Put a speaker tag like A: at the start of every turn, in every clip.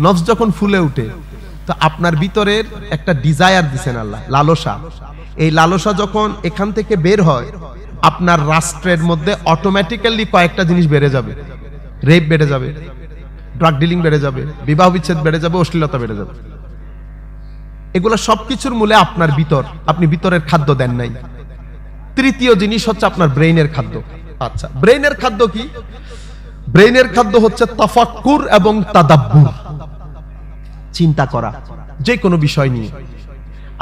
A: নফস যখন ফুলে উঠে, তো আপনার ভিতরের একটা ডিজায়ার দিছেন আল্লাহ, লালসা। এই লালসা যখন এখান থেকে বের হয়, আপনার রাষ্ট্রের মধ্যে অটোমেটিক্যালি কয়েকটা জিনিস বেড়ে যাবে। রেপ বেড়ে যাবে ড্রাগ ডিলিং বেড়ে যাবে, বিবাহ বিচ্ছেদ বেড়ে যাবে, অশ্লীলতা বেড়ে যাবে। এগুলো সবকিছুর মূলে আপনার ভিতর, আপনি ভিতরের খাদ্য দেন নাই। তৃতীয় জিনিস হচ্ছে আপনার ব্রেইনের খাদ্য। আচ্ছা ব্রেইনের খাদ্য কি? ব্রেইনের খাদ্য হচ্ছে তাফাক্কুর এবং তাদাব্বুর। চিন্তা করা, যে কোনো বিষয় নিয়ে।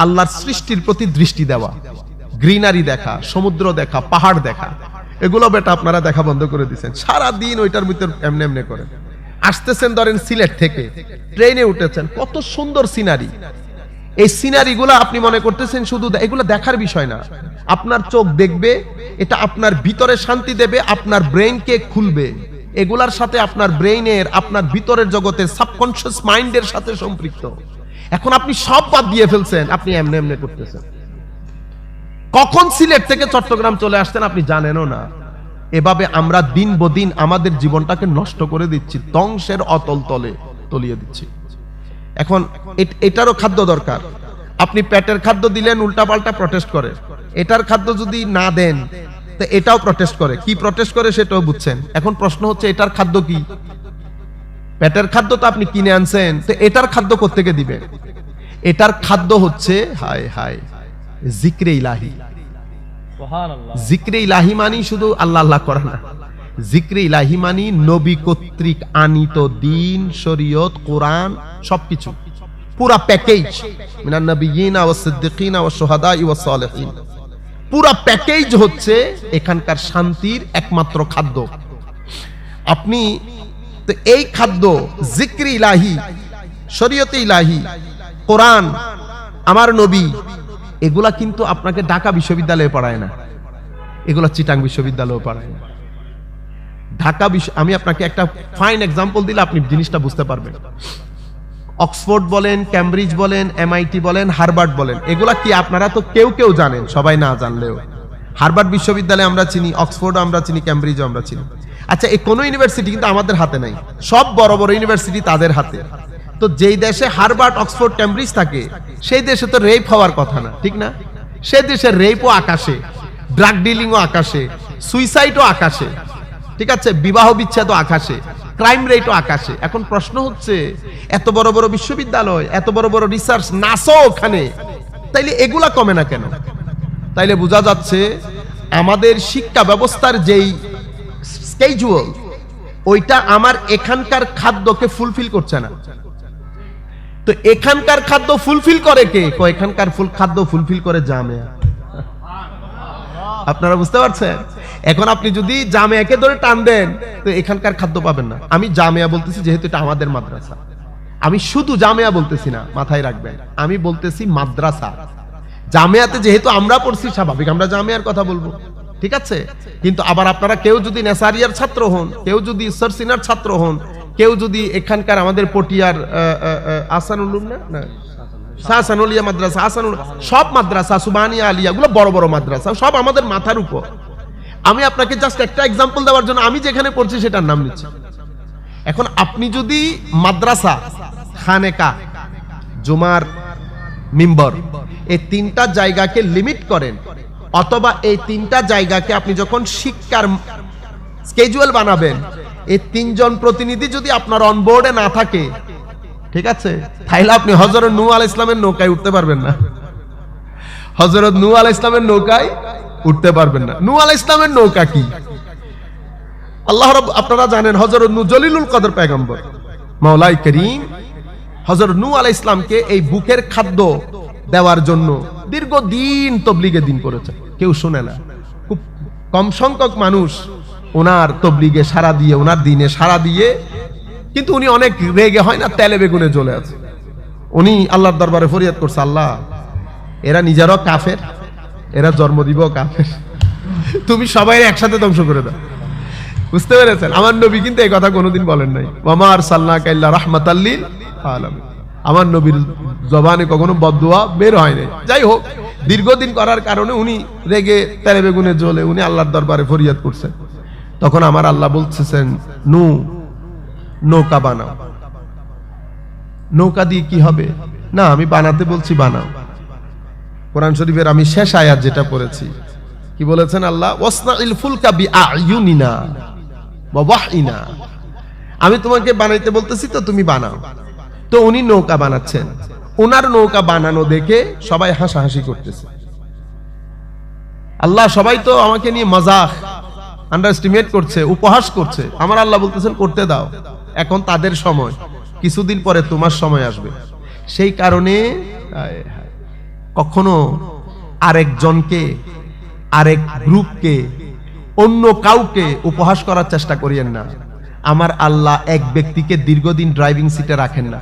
A: আল্লাহর সৃষ্টির প্রতি দৃষ্টি দেওয়া, গ্রিনারি দেখা, সমুদ্র দেখা, পাহাড় দেখা, এগুলো বেটা আপনারা দেখা বন্ধ করে দিচ্ছেন সারা দিন ওইটার ভিতর এমনি এমনি করে আসতেছেন ধরেন সিলেট থেকে, ট্রেনে উঠেছেন, কত সুন্দর সিনারি। এই সিনারিগুলো আপনি মনে করতেছেন শুধু এগুলো দেখার বিষয় না। আপনার চোখ দেখবে, এটা আপনার ভিতরে শান্তি দেবে, আপনার ব্রেইনকে খুলবে। এগুলার সাথে আপনার ব্রেইনের, আপনার ভিতরের জগতের সাবকনশিয়াস মাইন্ডের সাথে সম্পৃক্ত। এখন আপনি সব বাদ দিয়ে ফেলছেন, আপনি এমনি এমনি করতেছেন। কখন সিলেট থেকে চট্টগ্রাম চলে আসতেন আপনি জানেনও না। এভাবে আমরা দিন বদিন আমাদের জীবনটাকে নষ্ট করে দিচ্ছি, ধ্বংসের অতল তলে তলিয়ে দিচ্ছি। এখন এটারও খাদ্য দরকার। আপনি পেটের খাদ্য দিলেন, উল্টাপাল্টা প্রটেস্ট করে। এটার খাদ্য যদি না দেন তো এটাও প্রটেস্ট করে। কি প্রটেস্ট করে সেটাও বুঝছেন। এখন প্রশ্ন হচ্ছে এটার খাদ্য কি? পেটের খাদ্য তো আপনি কিনে আনছেন তো এটার খাদ্য কোত্থেকে দিবে? এটার খাদ্য হচ্ছে হায় হায় জিক্রে ইলাহি। জিক্রে ইলাহি মানি শুধু আল্লাহ আল্লাহ করে না। জিক্রে ইলাহি মানি নবী কর্তৃক আনিত দিন শরীয়ত কোরআন সবকিছু। পুরা প্যাকেজ। মিনান নবিয়িনা ওয়াস সিদ্দিকিনা ওয়াস শুহাদা ওয়াস সালিহিন। পুরা প্যাকেজ হচ্ছে এখানকার শান্তির একমাত্র খাদ্য। আপনি তো এই খাদ্য, জিক্রি ইলাহি, শরীয়তে ইলাহি, কোরআন, আমার নবী, এগুলা কিন্তু আপনাকে ঢাকা বিশ্ববিদ্যালয়ে পড়ায় না। এগুলা চিটাং বিশ্ববিদ্যালয়ে পড়ায় না। ঢাকা বিশ্ব আমি আপনাকে একটা ফাইন এক্সাম্পল দিলে আপনি জিনিসটা বুঝতে পারবেন। অক্সফোর্ড বলেন, ক্যামব্রিজ বলেন এমআইটি বলেন, হার্ভার্ড বলেন, এগুলা কি আপনারা তো কেউ কেউ জানেন, সবাই না জানলেও। হার্ভার্ড বিশ্ববিদ্যালয়ে আমরা চিনি অক্সফোর্ড আমরা চিনি, ক্যামব্রিজও আমরা চিনি। আচ্ছা এই কোনো ইউনিভার্সিটি কিন্তু আমাদের হাতে নাই, সব বড় বড় ইউনিভার্সিটি তাদের হাতে। তো যেই দেশে হার্ভার্ড, অক্সফোর্ড, ক্যামব্রিজ থাকে, সেই দেশে তো রেপ হওয়ার কথা না, ঠিক না? সে দেশে রেপও আকাশে, ড্রাগ ডিলিংও আকাশে, সুইসাইডও আকাশে, ঠিক আছে? বিবাহ বিচ্ছেদও আকাশে। ক্রাইম রেটও আকাশে। এখন প্রশ্ন হচ্ছে, এত বড় বড় বিশ্ববিদ্যালয়, এত বড় বড় রিসার্চ নাসো ওখানে, তাইলে এগুলা কমে না কেন? তাইলে বোঝা যাচ্ছে, আমাদের শিক্ষা ব্যবস্থার যেই স্কেজুয়াল ওইটা আমার এখানকার খাদ্যকে ফুলফিল করছে না। তো এখানকার খাদ্য ফুলফিল করে কে? এখানকার ফুল খাদ্য ফুলফিল করে জামিয়া। আপনারা বুঝতে পারছেন? এখন আপনি যদি জামিয়াকে ধরে টান দেন, তো এখানকার খাদ্য পাবেন না। আমি জামিয়া বলতেছি যেহেতু এটা আমাদের মাদ্রাসা। আমি শুধু জামিয়া বলতেছি না, মাথায় রাখবেন। আমি বলতেছি মাদ্রাসা। জামিয়াতে যেহেতু আমরা পড়ছি স্বাভাবিক, আমরা জামিয়ার কথা বলব। ঠিক আছে? কিন্তু আবার আপনারা কেউ যদি নেসারিয়ার ছাত্র হন, কেউ যদি সরসিনার ছাত্র হন, কেউ যদি এখানকার আমাদের পটিয়ার আসানুল না। না সাসানুলিয়া মাদ্রাসা আসানুল সব মাদ্রাসা সুবানিয়া আলিয়া গুলো বড় বড় মাদ্রাসা, সব আমাদের মাথার উপর। আমি আপনাকে জাস্ট একটা এক্সাম্পল দেওয়ার জন্য আমি যেখানে পড়ছি সেটার নাম নিচ্ছি। এখন আপনি যদি মাদ্রাসা, খানেকা, জুমার মিম্বর, এই তিনটা জায়গাকে লিমিট করেন, অথবা এই তিনটা জায়গাকে আপনি যখন শিক্ষার স্কেজুয়াল বানাবেন, এই তিনজন প্রতিনিধি যদি আপনার অনবোর্ডে না থাকে ঠিক আছে? তাইলে আপনি হজরত নু আল ইসলামের নৌকায় উঠতে পারবেন না। হজরত নু আল ইসলামের নৌকায় উঠতে পারবেন না। নু আল ইসলামের নৌকা কি? আল্লাহ আপনারা জানেন হজরত নু জলিলুল কদর পেগম্বর মাওলাই করিম। হজরত নু আল ইসলামকে এই বুকের খাদ্য দেওয়ার জন্য দীর্ঘদিন তবলিগে দিন করেছে কেউ শুনে না। খুব কম সংখ্যক মানুষ ওনার তবলিগে সারা দিয়ে, ওনার দিনে সারা দিয়ে কিন্তু উনি অনেক রেগে হয় না, তেলে বেগুনে জ্বলে আছে। উনি আল্লাহর দরবারে ফরিয়াদ করছে, আল্লাহ, এরা নিজেরও কাফের, এরা জন্ম দিব কাফের। তুমি সবাই একসাথে ধ্বংস করে দাও। বুঝতে পেরেছেন? আমার নবী কিন্তু এই কথা কোনোদিন বলেন নাই। মামার সাল্লাহ কাল্লা আলামিন। আমার নবীর জবানে কখনো বদুয়া বের হয় নাই। যাই হোক, দীর্ঘদিন করার কারণে উনি রেগে তেলে বেগুনে জ্বলে উনি আল্লাহর দরবারে ফরিয়াদ করছেন। তখন আমার আল্লাহ বলতেছেন, নু নৌকা বানাও। নৌকা দিয়ে কি হবে? না, আমি বানাতে বলছি বানাও। কোরআন শরীফের আমি শেষ আয়াত যেটা পড়েছি। কি বলেছেন আল্লাহ? ফুলকা আমি তোমাকে বানাইতে বলতেছি তো তুমি বানাও। তো উনি নৌকা বানাচ্ছেন। ওনার নৌকা বানানো দেখে সবাই হাসাহাসি করতেছে। আল্লাহ সবাই তো আমাকে নিয়ে মজাক আন্ডারস্টিমেট করছে, উপহাস করছে। আমার আল্লাহ বলতেছেন, করতে দাও। এখন তাদের সময়। কিছুদিন পরে তোমার সময় আসবে। সেই কারণে কখনো আরেকজনকে, আরেক গ্রুপকে, অন্য কাউকে উপহাস করার চেষ্টা করিয়েন না। আমার আল্লাহ এক ব্যক্তিকে দীর্ঘদিন ড্রাইভিং সিটে রাখেন না।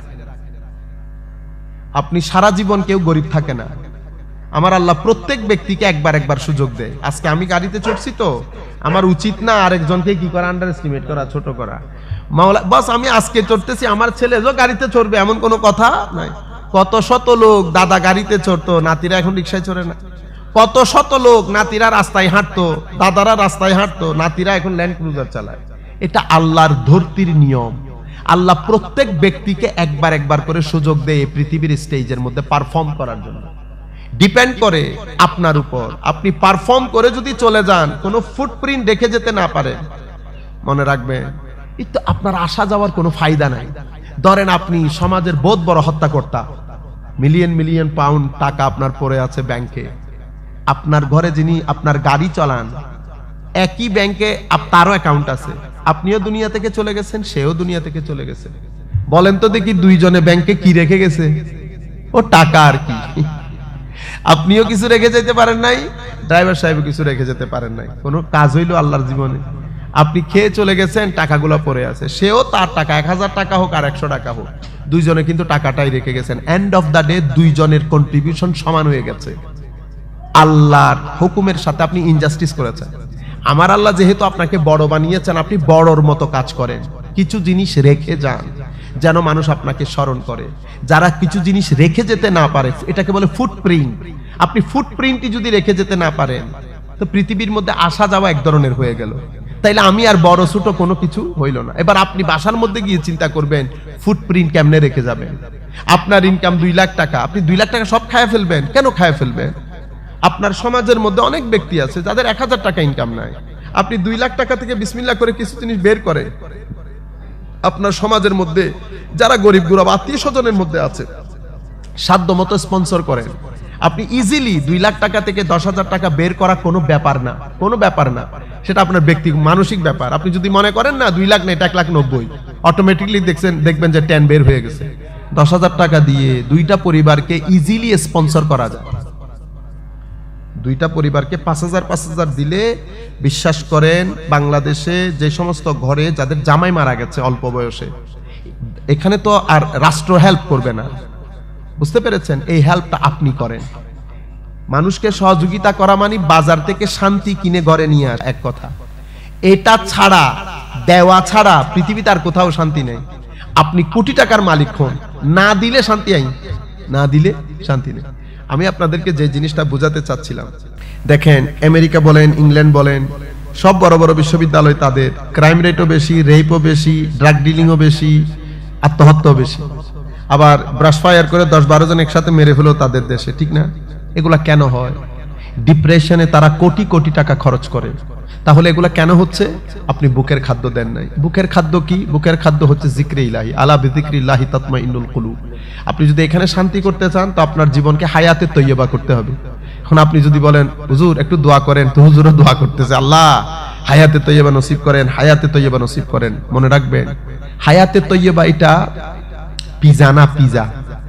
A: আপনি সারা জীবন কেউ গরিব থাকে না। আমার আল্লাহ প্রত্যেক ব্যক্তিকে একবার একবার সুযোগ দেয়। আজকে আমি গাড়িতে চড়ছি তো। আমার উচিত না আরেকজনকে কি করা আন্ডার এস্টিমেট করা, ছোট করা। মাওলা, বাস আমি আজকে চড়তেছি, আমার ছেলে যে গাড়িতে চড়বে, এমন কোনো কথা নাই। কত শত লোক দাদা গাড়িতে চড়তো, নাতিরা এখন রিক্সায় চড়ে না। কত শত লোক নাতিরা রাস্তায় হাঁটতো, দাদারা রাস্তায় হাঁটতো, নাতিরা এখন ল্যান্ড ক্রুজার চালায়। এটা আল্লাহর ধরতির নিয়ম। আল্লাহ প্রত্যেক ব্যক্তিকে একবার একবার করে সুযোগ দেয় পৃথিবীর স্টেজের মধ্যে পারফর্ম করার জন্য। ডিপেন্ড করে আপনার উপর। আপনি পারফর্ম করে যদি চলে যান, কোনো ফুটপ্রিন্ট রেখে যেতে না পারে মনে রাখবেন তো আপনার আসা যাওয়ার কোনো ফায়দা নাই। ধরেন আপনি সমাজের বোধ বড় হত্যাকর্তা। মিলিয়ন মিলিয়ন পাউন্ড টাকা আপনার পড়ে আছে ব্যাংকে। আপনার ঘরে যিনি আপনার গাড়ি চালান, একই ব্যাংকে তারও অ্যাকাউন্ট আছে। আপনিও দুনিয়া থেকে চলে গেছেন, সেও দুনিয়া থেকে চলে গেছে। বলেন তো দেখি দুইজনে ব্যাংকে কি রেখে গেছে? ও, টাকা আর কি। আপনিও কিছু রেখে যেতে পারেন নাই, ড্রাইভার সাহেব কিছু রেখে যেতে পারেন নাই। কোনো কাজ হইল আল্লাহর জীবনে। আপনি খেয়ে চলে গেছেন, টাকাগুলো পড়ে আছে। সেও তার টাকা, এক হাজার টাকা হোক আর একশো টাকা হোক। দুইজনে কিন্তু টাকাটাই রেখে গেছেন। এন্ড অফ দ্য ডে দুইজনের কন্ট্রিবিউশন সমান হয়ে গেছে। আল্লাহর হুকুমের সাথে আপনি ইনজাস্টিস করেছেন। আমার আল্লাহ যেহেতু আপনাকে বড় বানিয়েছেন, আপনি বড়র মতো কাজ করেন। কিছু জিনিস রেখে যান, যেন মানুষ আপনাকে স্মরণ করে। যারা কিছু জিনিস রেখে যেতে না পারে, এটাকে বলে ফুটপ্রিন্ট আপনি ফুটপ্রিন্টই যদি রেখে যেতে না পারেন, তো পৃথিবীর মধ্যে আসা যাওয়া এক ধরনের হয়ে গেল। তাইলে আমি আর বড় ছোট কোনো কিছু হইল না। এবার আপনি বাসার মধ্যে গিয়ে চিন্তা করবেন ফুটপ্রিন্ট কেমনে রেখে যাবেন? আপনার ইনকাম দুই লাখ টাকা, আপনি দুই লাখ টাকা সব খায় ফেলবেন, কেন খায় ফেলবেন? আপনার সমাজের মধ্যে অনেক ব্যক্তি আছে যাদের এক হাজার টাকা ইনকাম নাই। আপনি দুই লাখ টাকা থেকে বিসমিল্লা করে কিছু জিনিস বের করে, আপনার সমাজের মধ্যে যারা গরিব গুরব, আত্মীয় স্বজনের মধ্যে আছে সাধ্য মতো স্পন্সর করেন। আপনি ইজিলি দুই লাখ টাকা থেকে দশ হাজার টাকা বের করা কোনো ব্যাপার না, কোনো ব্যাপার না। সেটা আপনার ব্যক্তি মানসিক ব্যাপার। আপনি যদি মনে করেন, না, দুই লাখ না এটা এক লাখ নব্বই। অটোমেটিকলি দেখছেন, দেখবেন যে টেন বের হয়ে গেছে। দশ হাজার টাকা দিয়ে দুইটা পরিবারকে ইজিলি স্পন্সর করা যায়। দুইটা পরিবারকে পাঁচ হাজার পাঁচ হাজার দিলে বিশ্বাস করেন, বাংলাদেশে যে সমস্ত ঘরে যাদের জামাই মারা গেছে অল্প বয়সে, এখানে তো আর রাষ্ট্র হেল্প করবে না। বুঝতে পেরেছেন? এই হেল্পটা আপনি করেন। মানুষকে সহযোগিতা করা মানে বাজার থেকে শান্তি কিনে ঘরে নিয়ে আস, এক কথা। এটা ছাড়া, দেওয়া ছাড়া পৃথিবীতে আর কোথাও শান্তি নেই। আপনি কোটি টাকার মালিক হন, না দিলে শান্তি আইন, না দিলে শান্তি নেই। আমি আপনাদেরকে যে জিনিসটা বোঝাতে চাচ্ছিলাম, দেখেন, আমেরিকা বলেন, ইংল্যান্ড বলেন, সব বড় বড় বিশ্ববিদ্যালয় তাদের, ক্রাইম রেটও বেশি, রেপও বেশি ড্রাগ ডিলিংও বেশি, আত্মহত্যাও বেশি। আবার ব্রাশ ফায়ার করে দশ বারো জন একসাথে মেরে ফেলো তাদের দেশে, ঠিক না? এগুলা কেন হয়? ডিপ্রেশনে তারা কোটি কোটি টাকা খরচ করে। তাহলে এগুলা কেন হচ্ছে? আপনি বুকের খাদ্য দেন নাই। বুকের খাদ্য কি? বুকের খাদ্য হচ্ছে জিক্রে ইলাহি। আলা বিজিক্রি ইলাহি তাতমা ইন্নুল কুলু আপনি যদি এখানে শান্তি করতে চান, তো আপনার জীবনকে হায়াতে তৈয়বা করতে হবে। এখন আপনি যদি বলেন, হুজুর, একটু দোয়া করেন, তো হুজুরও দোয়া করতেছে, আল্লাহ, হায়াতে তৈয়বা নসিব করেন, হায়াতে তৈয়বা নসিব করেন। মনে রাখবেন, হায়াতে তৈয়বা এটা পিজা না পিজা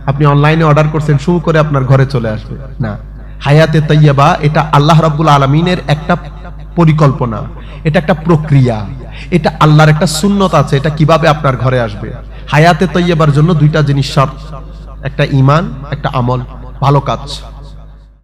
A: আপনি অনলাইনে অর্ডার করছেন শু করে আপনার ঘরে চলে আসবে। না। হায়াতে তৈয়াবা এটা আল্লাহ রাব্বুল আলমিনের একটা পরিকল্পনা। এটা একটা প্রক্রিয়া। এটা আল্লাহর একটা সুন্নত আছে, এটা কীভাবে আপনার ঘরে আসবে। হায়াতে তৈয়াবার জন্য দুইটা জিনিস শর্ত। একটা ইমান একটা আমল। ভালো কাজ।